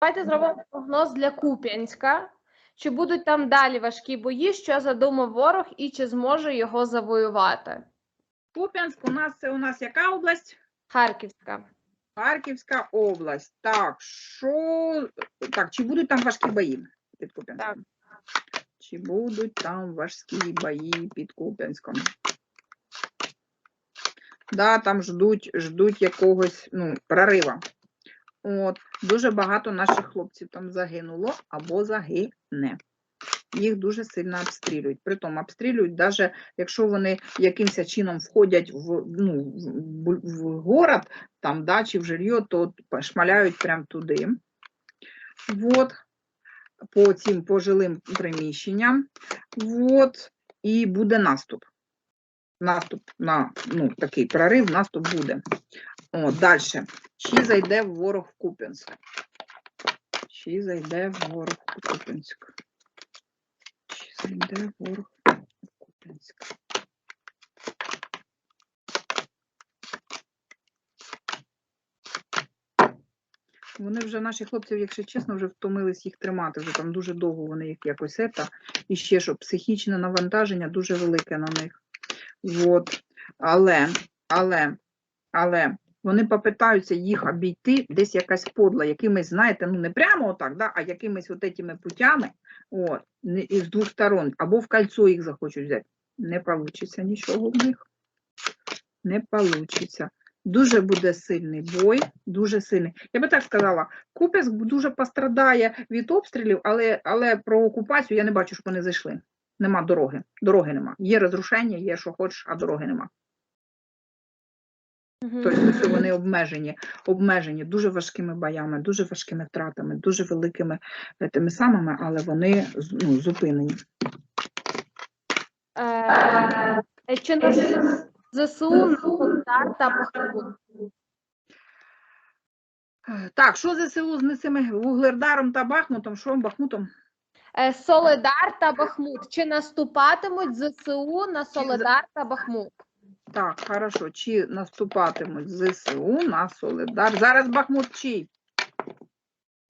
Давайте зробимо прогноз для Куп'янська. Чи будуть там далі важкі бої, що задумав ворог, і чи зможе його завоювати? Куп'янськ у нас це у нас яка область? Харківська. Харківська область. Так, що так, чи будуть там важкі бої під Куп'янськом? Чи будуть там важкі бої під Куп'янськом? Да, там ждуть, ждуть якогось ну, прорива. От, дуже багато наших хлопців там загинуло або загине. Їх дуже сильно обстрілюють. Притом обстрілюють, навіть якщо вони якимось чином входять в, ну, в, город, там, да, чи в жилье, то шмаляють прямо туди. Вот. По цим пожилим приміщенням. Вот. І буде наступ. Наступ на ну, такий прорив, наступ буде. О, далі. Чи зайде ворог в Куп'янськ? Чи зайде ворог в Куп'янськ? Чи зайде ворог в Куп'янськ? Вони вже, наші хлопці, якщо чесно, вже втомились їх тримати. Вже там дуже довго вони їх якось ета. І ще що психічне навантаження дуже велике на них. Вот. Але, але, але вони попитаються їх обійти десь якась подла, якимись, знаєте, ну не прямо отак, да, а якимись от этими путями, от, з двох сторон, або в кольцо їх захочуть взяти. Не вийде нічого в них. Не вийде. Дуже буде сильний бой, дуже сильний. Я би так сказала, Куп'янськ дуже пострадає від обстрілів, але, але про окупацію я не бачу, щоб вони зайшли. Нема дороги. Дороги нема. Є розрушення, є що хочеш, а дороги нема. Тобто вони обмежені, обмежені дуже важкими боями, дуже важкими втратами, дуже великими е, тими самими, але вони ну, зупинені. Е, е, Чи на ЗСУ на та Бахмут? Так, що ЗСУ з цими Вугледаром та Бахмутом? Що Бахмутом? Е, Солидар та Бахмут. Чи наступатимуть ЗСУ на Солидар та Бахмут? Так, хорошо. Чи наступатимуть ЗСУ на Солидар? Зараз Бахмут чий?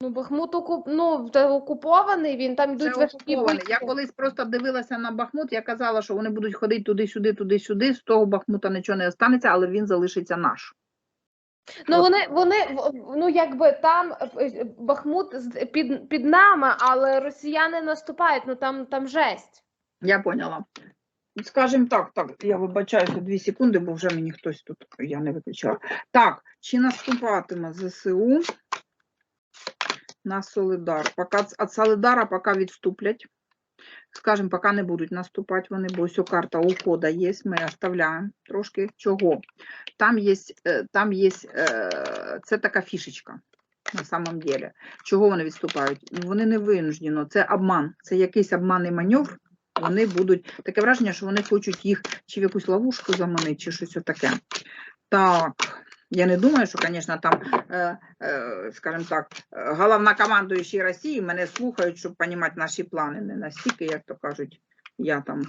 Ну, Бахмут окуп... ну, та окупований, він там Це йдуть важкі окупований. Я колись просто дивилася на Бахмут, я казала, що вони будуть ходити туди-сюди, туди-сюди, з того Бахмута нічого не останеться, але він залишиться наш. Ну вони, вони, ну якби там е, е, Бахмут під, під нами, але росіяни наступають, ну там, там жесть. Я поняла. Скажімо так, так, я вибачаюся дві секунди, бо вже мені хтось тут, я не виключала. Так, чи наступатиме ЗСУ на Солидар? Пока, від Солидара поки відступлять. Скажімо, поки не будуть наступати вони, бо ось карта уходу є, ми оставляємо трошки. Чого? Там є, е, там є е, це така фішечка на самом деле. Чого вони відступають? Вони не винуждено, це обман, це якийсь обманний маневр, вони будуть таке враження, що вони хочуть їх чи в якусь ловушку заманити, чи щось таке. Так, я не думаю, що, звісно, там, е, е, скажімо так, головнокомандуючі Росії мене слухають, щоб розуміти наші плани. Не настільки, як то кажуть, я там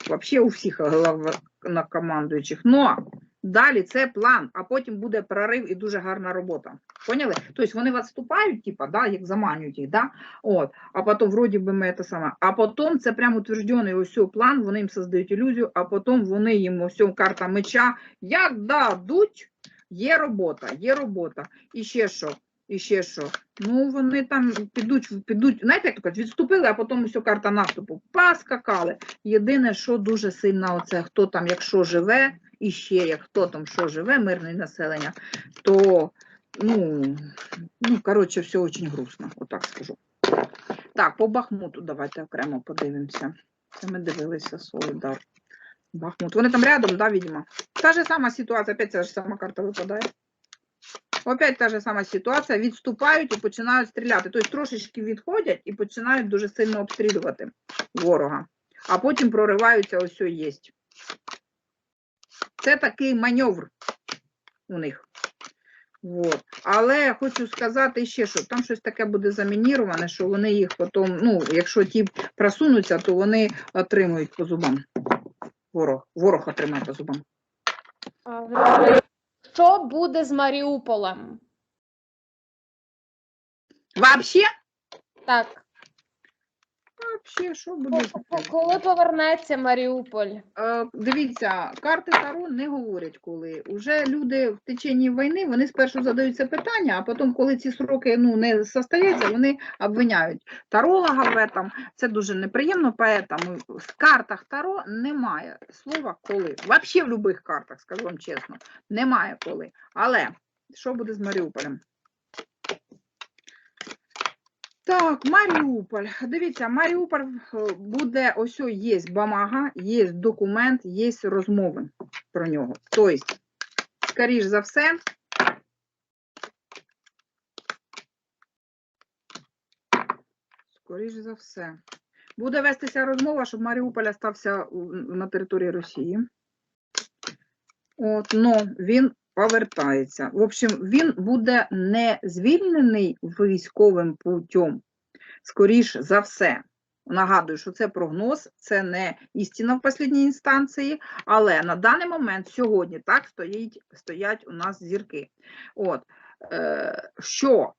взагалі у всіх головнокомандуючих. Но далі це план, а потім буде прорив і дуже гарна робота. Поняли? Тобто вони відступають, типа, да, як заманюють їх, да? От, а потім вроді би ми це саме. А потім це прямо утверждений ось план, вони їм создають ілюзію, а потім вони їм ось карта меча, як дадуть, є робота, є робота. І ще що? І ще що? Ну, вони там підуть, підуть, знаєте, як кажуть, відступили, а потім ось карта наступу. Поскакали. Єдине, що дуже сильно, оце хто там, якщо живе, і ще як хто там що живе, мирне населення, то ну, ну, коротше, все очень грустно, отак скажу. Так, по Бахмуту давайте окремо подивимося. Це ми дивилися Солидар. Бахмут. Вони там рядом, да, видимо. Та ж сама ситуація, опять ця ж сама карта випадає. Опять та ж сама ситуація, відступають і починають стріляти. Тобто трошечки відходять і починають дуже сильно обстрілювати ворога. А потім прориваються, ось що є. Це такий маневр у них. Вот. Але я хочу сказати ще, що там щось таке буде замініроване, що вони їх потім, ну, якщо ті просунуться, то вони отримують по зубам. Ворог, ворог отримає по зубам. Що буде з Маріуполем? Вообще? Так. Вообще, що буде? Коли повернеться Маріуполь? Е, Дивіться, карти Таро не говорять коли. Уже люди в течение війни вони спершу задають це питання, а потім, коли ці сроки ну, не состояться, вони обвиняють таролога в этом. Це дуже неприємно, поэтому в картах Таро немає слова коли. Взагалі в будь-яких картах, скажу вам чесно, немає коли. Але що буде з Маріуполем? Так, Маріуполь. Дивіться, Маріуполь е, буде ось є бумага, є документ, є розмови про нього. Тобто, скоріш за все, скоріш за все, буде вестися розмова, щоб Маріуполь стався на території Росії. От, но він повертається. В общем, він буде не звільнений військовим путем, скоріш за все. Нагадую, що це прогноз, це не істина в останній інстанції, але на даний момент сьогодні так стоїть, стоять у нас зірки. От, е, що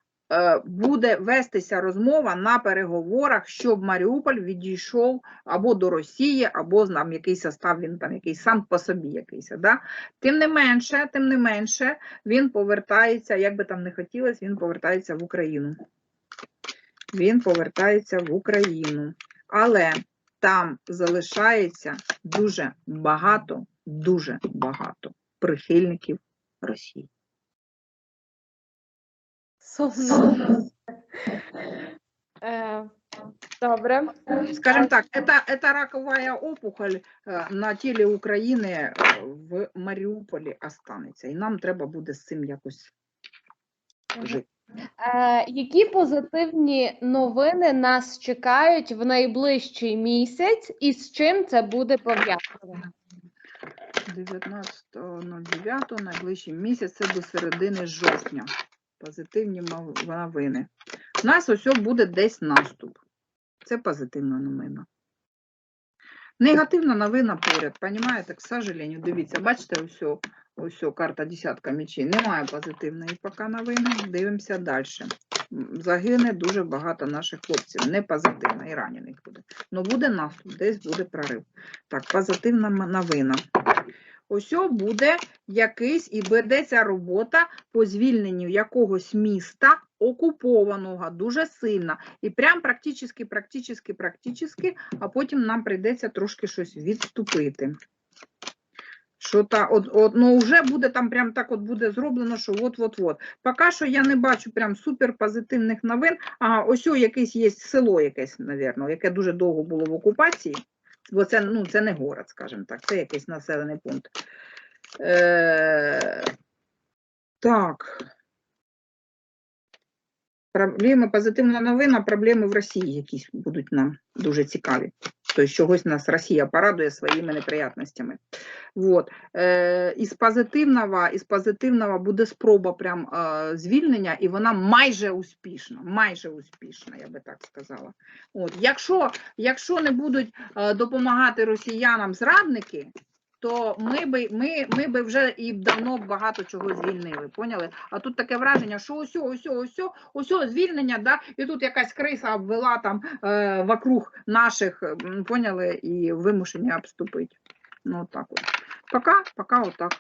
буде вестися розмова на переговорах, щоб Маріуполь відійшов або до Росії, або нам якийсь став він там якийсь сам по собі якийсь. Да? Тим не менше, тим не менше, він повертається, як би там не хотілося, він повертається в Україну. Він повертається в Україну. Але там залишається дуже багато, дуже багато прихильників Росії. Сумно. Е, Добре. Скажем так, это, это раковая опухоль е, на тілі України е, в Маріуполі останеться. І нам треба буде з цим якось жити. Е, Які позитивні новини нас чекають в найближчий місяць і з чим це буде пов'язано? 19.09, найближчий місяць, це до середини жовтня. Позитивні новини. У нас ось буде десь наступ. Це позитивна новина. Негативна новина поряд, понімаєте, к сожалению, дивіться, бачите, ось, ось карта десятка мечей. Немає позитивної поки новини. Дивимося далі. Загине дуже багато наших хлопців. Не позитивно, і ранених буде. Ну буде наступ, десь буде прорив. Так, позитивна новина. Ось буде якийсь і ведеться робота по звільненню якогось міста окупованого дуже сильно. І прям практично, практично, практично, а потім нам прийдеться трошки щось відступити. Що та, от, от, ну вже буде там прям так от буде зроблено, що от-от-от. Поки що я не бачу прям супер новин. А ось о якесь є село якесь, напевно, яке дуже довго було в окупації. Бо це, ну, це не город, скажімо так, це якийсь населений пункт. Е, так. Проблеми, позитивна новина, проблеми в Росії якісь будуть нам дуже цікаві. Тобто чогось нас Росія порадує своїми неприятностями. Вот. Е, із позитивного, із позитивного буде спроба прям е, звільнення, і вона майже успішна. Майже успішна, я би так сказала. От. Якщо, якщо не будуть е, допомагати росіянам зрадники, то ми би, ми, ми би вже і давно багато чого звільнили, поняли? А тут таке враження, що ось, ось, ось, ось звільнення, да? і тут якась криса обвела там е, вокруг наших, поняли, і вимушені обступити. Ну, так от. Пока, пока отак.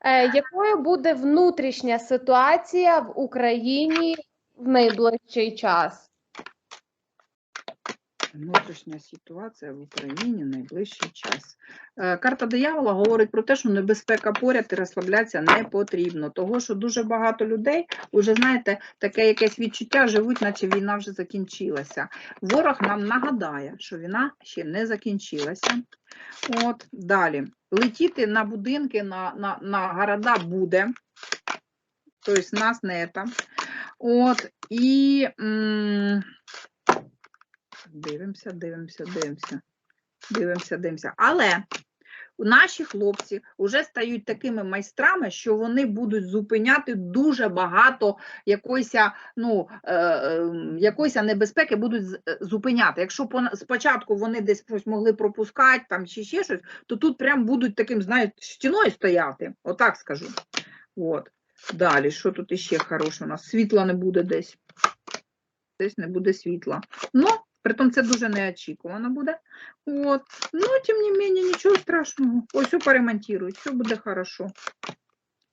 Е, Якою буде внутрішня ситуація в Україні в найближчий час? Внутрішня ситуація в Україні найближчий час. Е, Карта диявола говорить про те, що небезпека поряд і розслаблятися не потрібно. Того, що дуже багато людей, вже знаєте, таке якесь відчуття живуть, наче війна вже закінчилася. Ворог нам нагадає, що війна ще не закінчилася. От далі. Летіти на будинки, на, на, на города буде. Тобто нас не там. От, і дивимося, дивимося, дивимося. Дивимося, дивимося. Але наші хлопці вже стають такими майстрами, що вони будуть зупиняти дуже багато якоїсь, ну, е, е, якоїсь небезпеки будуть е, зупиняти. Якщо спочатку вони десь щось могли пропускати там, чи ще щось, то тут прям будуть таким, знаєте, стіною стояти. Отак скажу. От. Далі, що тут іще хороше у нас? Світла не буде десь. десь не буде світла. Ну, притом це дуже неочікувано буде. От. Ну, тим не менше, нічого страшного. Ось все поремонтують, все буде хорошо.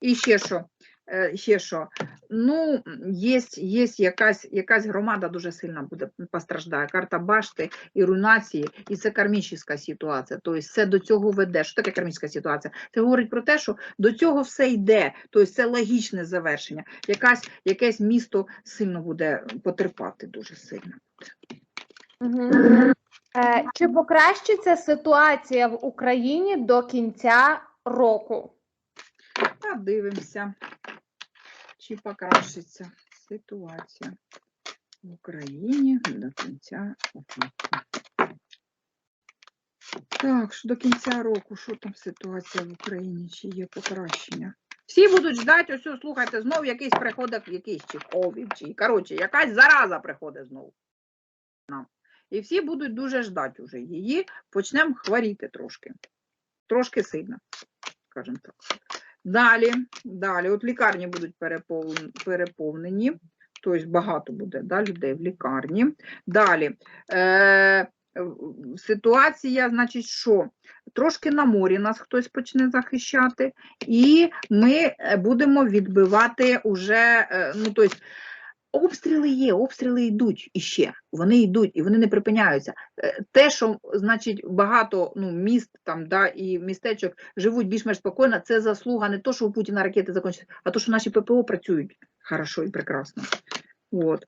І ще що? Е, Ще що? Ну, є, є якась, якась громада дуже сильно буде постраждає. Карта башти і руйнації, і це кармічна ситуація. Тобто це до цього веде. Що таке кармічна ситуація? Це говорить про те, що до цього все йде. Тобто це логічне завершення. Якась, якесь місто сильно буде потерпати дуже сильно. Е, Чи покращиться ситуація в Україні до кінця року? Подивимося, чи покращиться ситуація в Україні до кінця року. Так, що до кінця року, що там ситуація в Україні, чи є покращення? Всі будуть ждати, ось, ось, слухайте, знов якийсь приходить, якийсь чи ковід, чи коротше, якась зараза приходить знову. І всі будуть дуже ждати вже її, почнемо хворіти трошки. Трошки сильно, скажімо так. Далі, далі, от лікарні будуть переповн- переповнені, тобто багато буде да, людей в лікарні. Далі, е, ситуація, значить, що? Трошки на морі нас хтось почне захищати, і ми е, будемо відбивати уже, е, ну, тобто, обстріли є, обстріли йдуть іще, вони йдуть і вони не припиняються. Е, Те, що значить багато ну, міст там да, і містечок живуть більш-менш спокійно, це заслуга не то, що у Путіна ракети закінчаться, а то, що наші ППО працюють хорошо і прекрасно. От.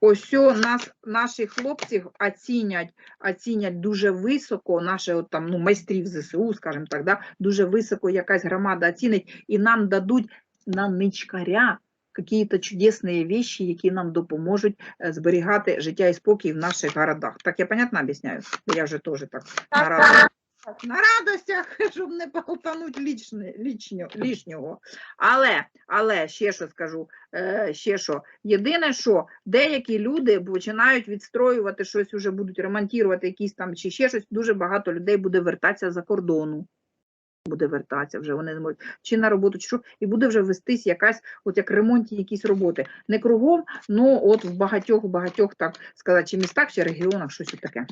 Ось нас, наші хлопці оцінять, оцінять дуже високо, наші от там, ну, майстрів ЗСУ, скажімо так, да, дуже високо якась громада оцінить і нам дадуть на ничкаря какие-то чудесні вещи, які нам допоможуть е, зберігати життя і спокій в наших городах. Так я понятно об'ясняю? Я вже теж так на радостях, на радостях, щоб не полтануть лічнього, лишнього. Але, але ще що скажу, е, ще що. Єдине, що деякі люди починають відстроювати щось, вже будуть ремонтувати якісь там чи ще щось, дуже багато людей буде вертатися за кордону. Буде вертатися вже, вони не можуть чи на роботу, чи що, і буде вже вестись якась, от як ремонтні якісь роботи. Не кругом, ну от в багатьох, багатьох, так сказати, чи містах, чи регіонах щось таке.